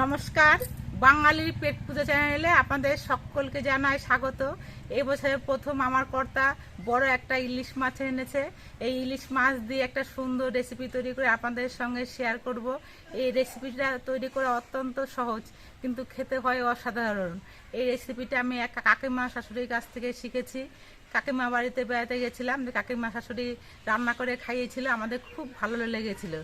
নমস্কার, বাঙালির পেট পুজো চ্যানেলে আপনাদের সকলকে জানাই স্বাগত। এই বছরের প্রথম আমার কর্তা বড় একটা ইলিশ মাছ এনেছে। এই ইলিশ মাছ দিয়ে একটা সুন্দর রেসিপি তৈরি করে আপনাদের সঙ্গে শেয়ার করব। এই রেসিপিটা তৈরি করা অত্যন্ত সহজ, কিন্তু খেতে হয় অসাধারণ। এই রেসিপিটা আমি এক কাকিমা শাশুড়ির কাছ থেকে শিখেছি। কাকিমা বাড়িতে বেড়াতে গেছিলাম কাকিমা শাশুড়ি রান্না করে খাইয়েছিল, আমাদের খুব ভালো লেগেছিল।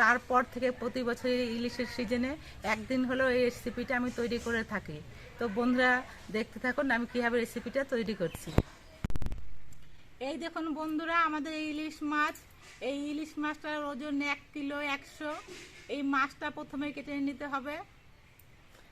তারপর থেকে প্রতি বছর ইলিশের সিজনে একদিন হলেও এই রেসিপিটা আমি তৈরি করে থাকি। তো বন্ধুরা, দেখতে থাকুন আমি কীভাবে রেসিপিটা তৈরি করছি। এই দেখুন বন্ধুরা, আমাদের ইলিশ মাছ। এই ইলিশ মাছটার ওজন এক কিলো একশো। এই মাছটা প্রথমে কেটে নিতে হবে।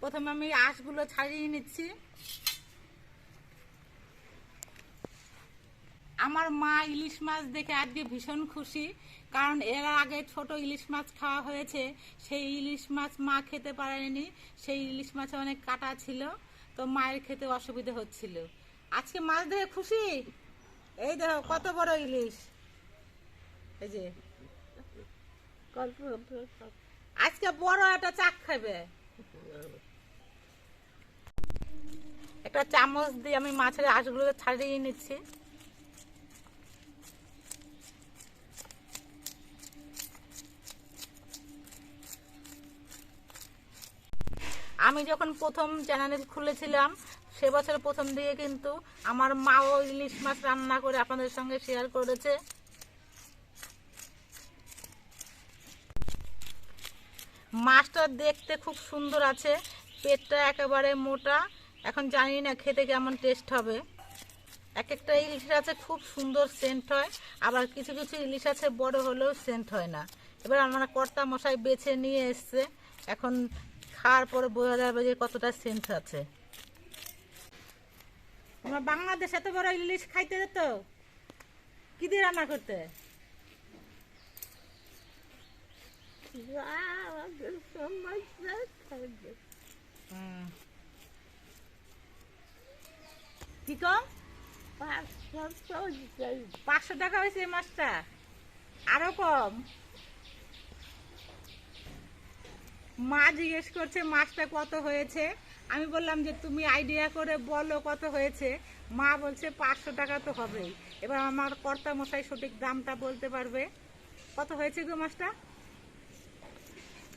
প্রথমে আমি আঁশগুলো ছাড়িয়ে নিচ্ছি। আমার মা ইলিশ মাছ দেখে আজকে ভীষণ খুশি, কারণ এর আগে ছোট ইলিশ মাছ খাওয়া হয়েছে, সেই ইলিশ মাছ মা খেতে পারেনি, সেই ইলিশ মাছে অনেক কাটা ছিল, তো মায়ের খেতে অসুবিধা হচ্ছিল। আজকে মাছ দেখে খুশি? এই দেখো, কত বড় ইলিশ। এই যে। আজকে বড় একটা চাক খাবে। একটা চামচ দিয়ে আমি মাছের আঁশগুলো ছাড়িয়ে নিচ্ছি। আমি যখন প্রথম চ্যানেল খুলেছিলাম, সে বছর প্রথম দিকে কিন্তু আমার মাও ইলিশ মাছ রান্না করে আপনাদের সঙ্গে শেয়ার করেছে। মাছটা দেখতে খুব সুন্দর আছে, পেটটা একেবারে মোটা, এখন জানি না খেতে কেমন টেস্ট হবে। এক একটা ইলিশ আছে খুব সুন্দর সেন্ট হয়, আবার কিছু কিছু ইলিশ আছে বড় হলেও সেন্ট হয় না। এবার আমার কর্তা মশাই বেছে নিয়ে এসছে, এখন খাওয়ার বোঝা যাবে যে কতটা সেন্ট আছে। বাংলাদেশ এত বড় ইলিশ খাইতে যেত, কি দিয়ে রান্না করতে? পাঁচশো টাকা হয়েছে এই মাছটা। আরও কম। মা জিজ্ঞেস করছে মাছটা কত হয়েছে? আমি বললাম যে তুমি আইডিয়া করে বলো কত হয়েছে? মা বলছে পাঁচশো টাকা তো হবেই। এবার আমার কর্তা মশাই সঠিক দামটা বলতে পারবে। কত হয়েছে গো মাছটা?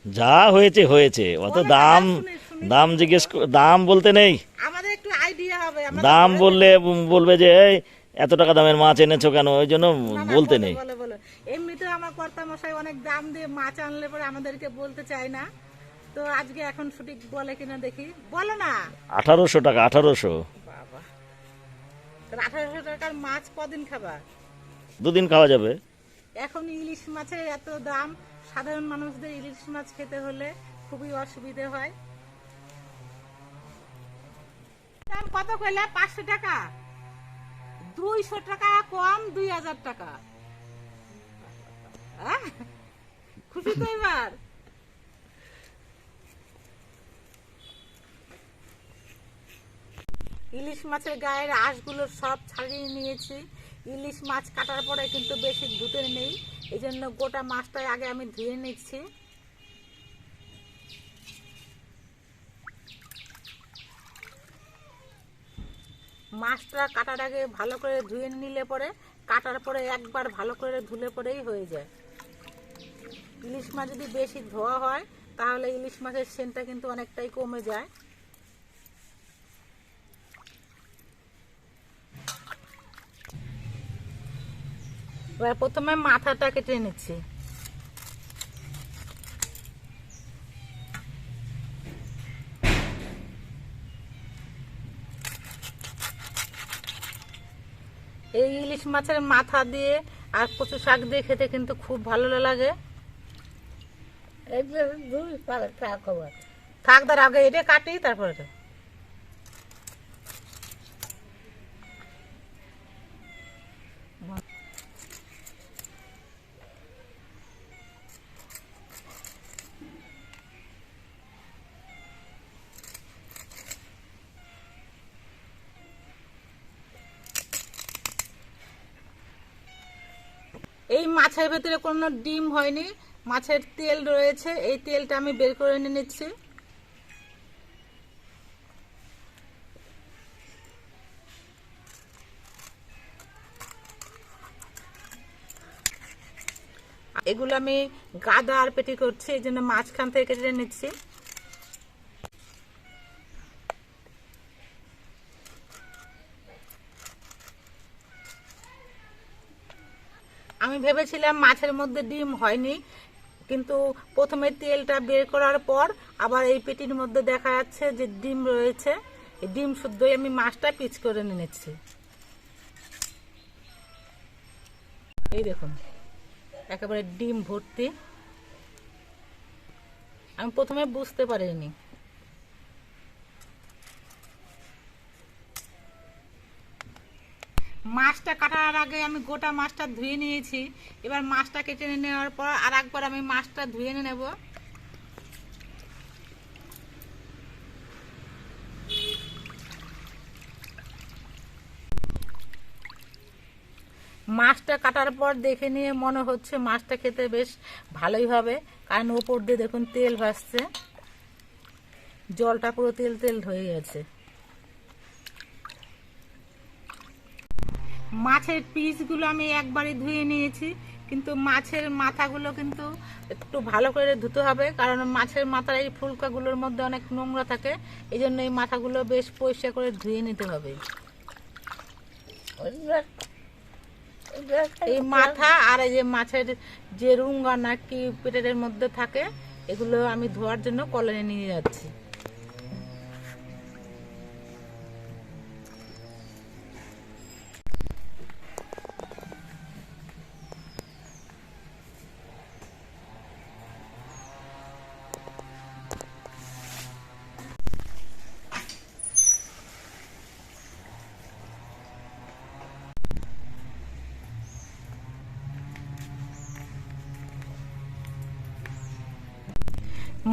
যা হয়েছে হয়েছে। অত দাম শুনি। দাম জিজ্ঞেস দাম বলতে নেই। আমাদের একটু আইডিয়া হবে দাম বললে বলবে যে এই এত টাকা দামের মাছ এনেছো কেন? ওই জন্য বলতে নেই। বলো বলো। এমনিতেও আমার কর্তা মশাই অনেক দাম দিয়ে মাছ আনলে পরে আমাদেরকে বলতে চায় না। তো আজকে এখন সঠিক বলে কিনা দেখি। বলো না। আঠারোশো টাকা আঠারোশো। বাবা। আঠারোশো টাকার মাছ কদিন খাবা? দুদিন খাওয়া যাবে। এখন ইলিশ মাছের এত দাম সাধারণ মানুষদের ইলিশ মাছ খেতে হলে খুবই অসুবিধে হয়। দাম কত কইলে? পাঁচশো টাকা। দুইশো টাকা কম দুই হাজার টাকা। খুশি তো এবার? ইলিশ মাছের গায়ের আঁশগুলো সব ছাড়িয়ে নিয়েছি। ইলিশ মাছ কাটার পরে কিন্তু বেশি ধুতে নেই। এই জন্য গোটা মাছটাই আগে আমি ধুয়ে নিচ্ছি। মাছটা কাটার আগে ভালো করে ধুয়ে নিলে পরে কাটার পরে একবার ভালো করে ধুলে পরেই হয়ে যায়। ইলিশ মাছ যদি বেশি ধোয়া হয়, তাহলে ইলিশ মাছের সেন্টটা কিন্তু অনেকটাই কমে যায়। এবার প্রথমে মাথাটা কেটে নিচ্ছি এই ইলিশ মাছের মাথা দিয়ে আর কচু শাক দিয়ে খেতে কিন্তু খুব ভালো লাগে থাক তার আগে এটা কাটি তারপরে এই মাছের ভেতরে কোনো ডিম হয়নি। মাছের তেল রয়েছে। এই তেলটা আমি বের করে এনে নিচ্ছি। এগুলো আমি গাদা আর পেটি করছি, এই জন্য মাঝখান থেকে কেটে নিচ্ছি। আমি ভেবেছিলাম মাছের মধ্যে ডিম হয়নি, কিন্তু প্রথমে তেলটা বের করার পর আবার এই পেটির মধ্যে দেখা যাচ্ছে যে ডিম রয়েছে। ডিম শুদ্ধই আমি মাছটা পিচ করে নিয়েছি। এই দেখুন, একেবারে ডিম ভর্তি। আমি প্রথমে বুঝতে পারিনি। মাছটা কাটার আগে আমি গোটা মাছটা ধুয়ে নিয়েছি। এবার মাছটা কেটে নেওয়ার পর আর একবার আমি মাছটা ধুয়ে নেব। মাছটা কাটার পর দেখে নিয়ে মনে হচ্ছে মাছটা খেতে বেশ ভালোই হবে। কারণ ওপর দিয়ে দেখুন তেল ভাসছে। জলটা পুরো তেল তেল হয়ে গেছে। মাছের পিসগুলো আমি একবারে ধুয়ে নিয়েছি, কিন্তু মাছের মাথাগুলো কিন্তু একটু ভালো করে ধুতে হবে, কারণ মাছের মাথার এই ফুলকাগুলোর মধ্যে অনেক নোংরা থাকে এই জন্য এই মাথাগুলো বেশ পরিষ্কার করে ধুয়ে নিতে হবে। এই মাথা আর এই যে মাছের যে রুঙ্গা নাকি পেটের মধ্যে থাকে, এগুলো আমি ধোয়ার জন্য কলনে নিয়ে যাচ্ছি।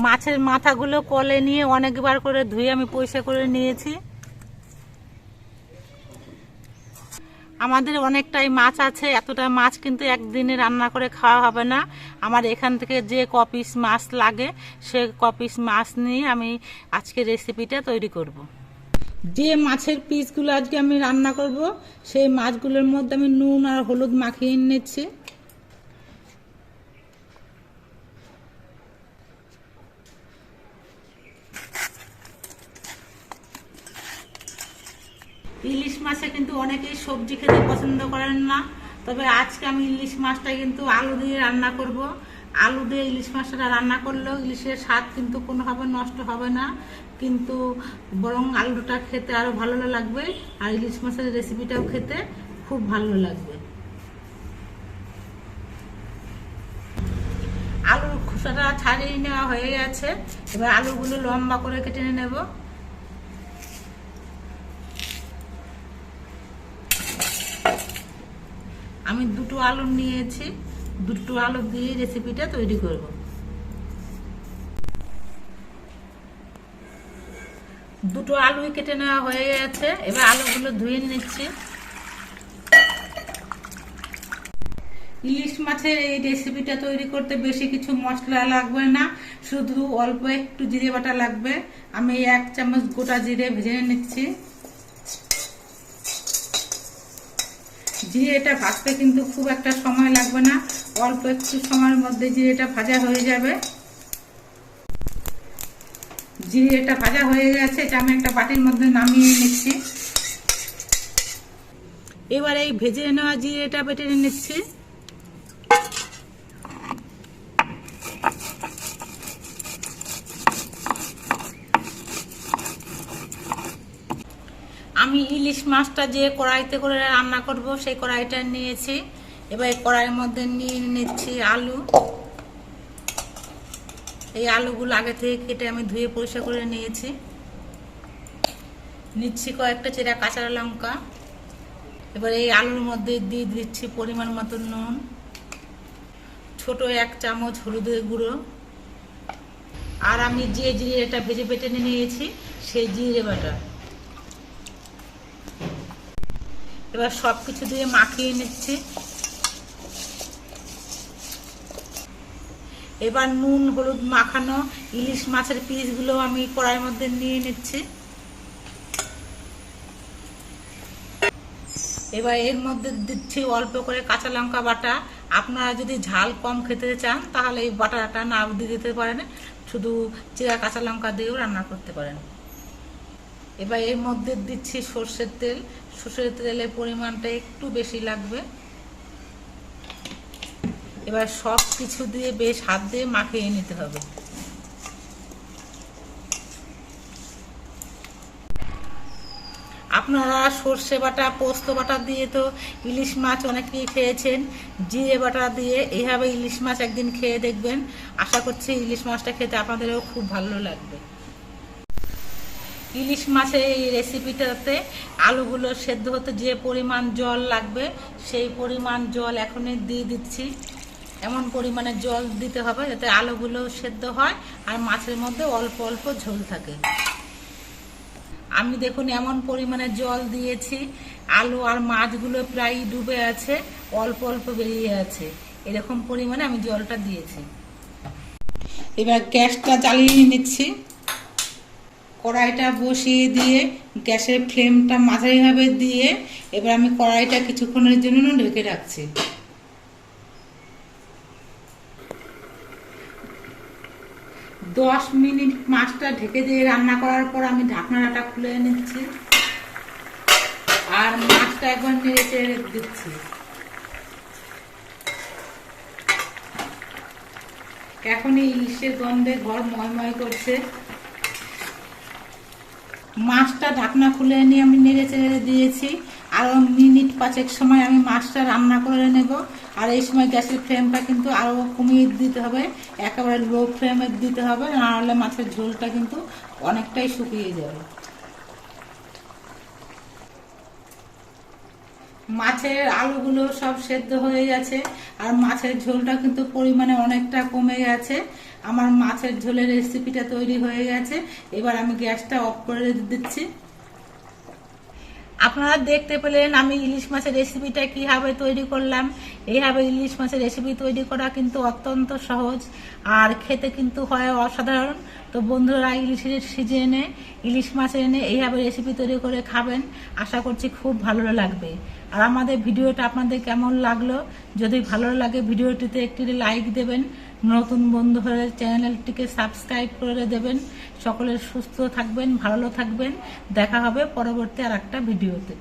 মাছের মাথাগুলো কলে নিয়ে অনেকবার করে ধুয়ে আমি পয়সা করে নিয়েছি। আমাদের অনেকটাই মাছ আছে, এতটা মাছ কিন্তু একদিনে রান্না করে খাওয়া হবে না। আমার এখান থেকে যে কপিস মাছ লাগে, সে কপিস মাছ নিয়ে আমি আজকে রেসিপিটা তৈরি করব। যে মাছের পিসগুলো আজকে আমি রান্না করব, সেই মাছগুলোর মধ্যে আমি নুন আর হলুদ মাখিয়ে নিচ্ছি। ইলিশ মাছে কিন্তু অনেকেই সবজি খেতে পছন্দ করেন না। তবে আজকে আমি ইলিশ মাছটা কিন্তু আলু দিয়ে রান্না করব। আলু দিয়ে ইলিশ মাছটা রান্না করলেও ইলিশের স্বাদ কিন্তু কোনোভাবে নষ্ট হবে না। কিন্তু বরং আলুটা খেতে আরও ভালো লাগবে আর ইলিশ মাছের রেসিপিটাও খেতে খুব ভালো লাগবে। আলুর খোসাটা ছাড়িয়ে নেওয়া হয়ে গেছে। এবার আলুগুলো লম্বা করে কেটে নেব। আমি দুটো আলু নিয়েছি, দুটো আলু দিয়ে রেসিপিটা তৈরি করব। দুটো আলু কেটে নেওয়া হয়ে গেছে, এবার আলুগুলো ধুয়ে নিচ্ছি। ইলিশ মাছের এই রেসিপিটা তৈরি করতে বেশি কিছু মশলা লাগবে না, শুধু অল্প একটু জিরে বাটা লাগবে। আমি এক চামচ গোটা জিরে ভেজে নিচ্ছি। জিরেটা ভাজতে কিন্তু খুব একটা সময় লাগবে না। অল্প একটু সময়ের মধ্যে জিরেটা ভাজা হয়ে যাবে। জিরেটা ভাজা হয়ে গেছে, এটা আমি একটা বাটির মধ্যে নামিয়ে নিচ্ছি। এবার এই ভেজে নেওয়া জিরেটা বেটে নিচ্ছি। আমি ইলিশ মাছটা যে কড়াইতে করে রান্না করব, সেই কড়াইটা নিয়েছি। এবার কড়াইয়ের মধ্যে নিয়ে নিচ্ছি আলু। এই আলুগুলো আগে থেকে কেটে আমি ধুয়ে পরিষ্কার করে নিয়েছি। নিচ্ছি কয়েকটা চেরা কাঁচা লঙ্কা। এবার এই আলুর মধ্যে দিয়ে দিচ্ছি পরিমাণ মতো নুন। ছোট এক চামচ হলুদের গুঁড়ো। আর আমি যে জিরেটা ভেজে বেটে নিয়েছি, সেই জিরে বাটা। এবার সব কিছু দিয়ে মাখিয়ে নিচ্ছি। এবার নুন, হলুদ মাখানো, ইলিশ মাছের পিসগুলো আমি কড়াইয়ের মধ্যে নিয়ে নিচ্ছি। এবার এর মধ্যে দিচ্ছি অল্প করে কাঁচা লঙ্কা বাটা। আপনারা যদি ঝাল কম খেতে চান, তাহলে এই বাটাটা না দিয়ে দিতে পারেন। শুধু চিরা কাঁচা লঙ্কা দিয়েও রান্না করতে পারেন। এবার এর মধ্যে দিচ্ছি সর্ষের তেল। সর্ষের তেলের পরিমাণটা একটু বেশি লাগবে। এবার সব কিছু দিয়ে বেশ হাত দিয়ে মাখিয়ে নিতে হবে। আপনারা সর্ষে বাটা, পোস্ত বাটা দিয়ে তো ইলিশ মাছ অনেকেই খেয়েছেন। জিরে বাটা দিয়ে এইভাবে ইলিশ মাছ একদিন খেয়ে দেখবেন। আশা করছি ইলিশ মাছটা খেতে আপনাদেরও খুব ভালো লাগবে। ইলিশ মাছের এই রেসিপিটাতে আলুগুলো সেদ্ধ হতে যে পরিমাণ জল লাগবে, সেই পরিমাণ জল এখনই দিয়ে দিচ্ছি। এমন পরিমাণে জল দিতে হবে যাতে আলুগুলো সেদ্ধ হয় আর মাছের মধ্যে অল্প অল্প ঝোল থাকে। আমি দেখুন এমন পরিমাণে জল দিয়েছি, আলু আর মাছগুলো প্রায় ডুবে আছে, অল্প অল্প বেরিয়ে আছে। এরকম পরিমাণে আমি জলটা দিয়েছি। এবার গ্যাসটা চালিয়ে নিচ্ছি। কড়াইটা বসিয়ে দিয়ে, গ্যাসের ফ্লেমটা মাঝারিভাবে দিয়ে, এবার আমি কড়াইটা কিছুক্ষণের জন্য ঢেকে রাখছি। দশ মিনিট মাছটা ঢেকে দিয়ে রান্না করার পর আমি ঢাকনাটা খুলে নিচ্ছি আর মাছটা একবার নেড়ে চেড়ে দিচ্ছি। এখনই ইলিশের গন্ধে ঘর ময়ময় করছে। মাছটা ঢাকনা খুলে এনে আমি নেড়ে চেড়ে দিয়েছি। আরও মিনিট পাঁচেক সময় আমি মাছটা রান্না করে নেব। আর এই সময় গ্যাসের ফ্লেমটা কিন্তু আরও কমিয়ে দিতে হবে। একেবারে লো ফ্লেমে দিতে হবে। নাহলে মাছের ঝোলটা কিন্তু অনেকটাই শুকিয়ে যাবে। মাছের আলুগুলো সব সেদ্ধ হয়ে গেছে। আর মাছের ঝোলটা কিন্তু পরিমাণে অনেকটা কমে গেছে। আমার মাছের ঝোলের রেসিপিটা তৈরি হয়ে গেছে। এবার আমি গ্যাসটা অফ করে দিচ্ছি। আপনারা দেখতে পেলেন আমি ইলিশ মাছের রেসিপিটা কীভাবে তৈরি করলাম। এইভাবে ইলিশ মাছের রেসিপি তৈরি করা কিন্তু অত্যন্ত সহজ আর খেতে কিন্তু হয় অসাধারণ। তো বন্ধুরা, ইলিশের সিজনে ইলিশ মাছ এনে এইভাবে রেসিপি তৈরি করে খাবেন। আশা করছি খুব ভালো লাগবে। আর আমাদের ভিডিওটা আপনাদের কেমন লাগল? যদি ভালো লাগে ভিডিওটিতে একটি লাইক দেবেন, নতুন বন্ধু হয়ে চ্যানেলটিকে সাবস্ক্রাইব করে দেবেন। সকলের সুস্থ থাকবেন, ভালো থাকবেন। দেখা হবে পরবর্তী আর একটা ভিডিওতে।